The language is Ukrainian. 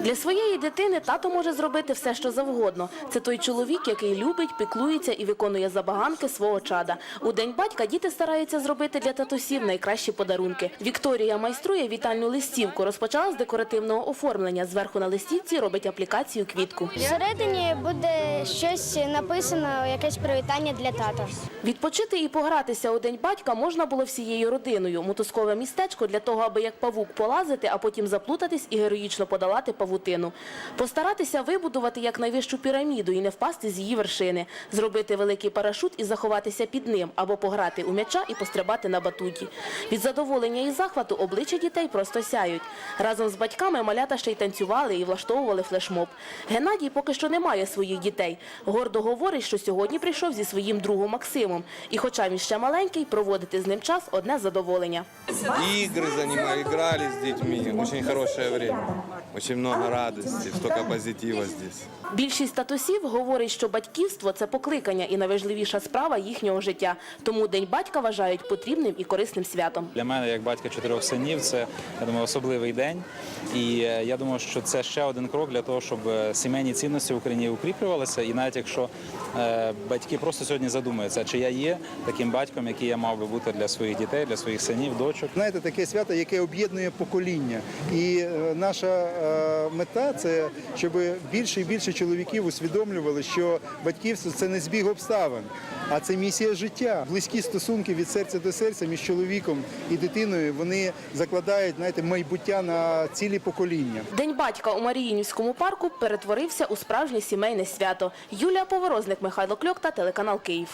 Для своєї дитини тато може зробити все, що завгодно. Це той чоловік, який любить, піклується і виконує забаганки свого чада. У день батька діти стараються зробити для татусів найкращі подарунки. Вікторія майструє вітальну листівку. Розпочала з декоративного оформлення. Зверху на листівці робить аплікацію квітку. Всередині буде щось написано, якесь привітання для тата. Відпочити і погратися у день батька можна було всією родиною. Мотузкове містечко для того, аби як павук полазити, а потім заплутатись і героїчно подолати павутину. Постаратися вибудувати якнайвищу піраміду і не впасти з її вершини, зробити великий парашут і заховатися під ним, або пограти у м'яча і пострибати на батуті. Від задоволення і захвату обличчя дітей просто сяють. Разом з батьками малята ще й танцювали і влаштовували флешмоб. Геннадій поки що не має своїх дітей. Гордо говорить, що сьогодні прийшов зі своїм другом Максимом. І хоча він ще маленький, проводити з ним час одне задоволення. Игры занимали, играли с детьми. Очень хорошее время. Очень много радости, столько позитива здесь. Більшість татусів говорить, що батьківство це покликання і найважливіша справа їхнього життя. Тому День батька вважають потрібним і корисним святом. Для мене, як батька чотирьох синів, це я думаю, особливий день. І е, я думаю, що це ще один крок для того, щоб е, сімейні цінності в Україні укріплювалися. І навіть якщо е, батьки просто сьогодні задумаються, чи я є таким батьком, який я мав би бути для своїх дітей, для своїх синів, дочок. Знаєте, таке свято, яке об'єднує покоління. І наша мета це щоб більше і більше чоловіків усвідомлювали, що батьківство це не збіг обставин, а це місія життя. Близькі стосунки від серця до серця між чоловіком і дитиною вони закладають знаєте, майбуття на цілі покоління. День батька у Маріїнівському парку перетворився у справжнє сімейне свято. Юлія Поворозник, Михайло Кльокта, телеканал Київ.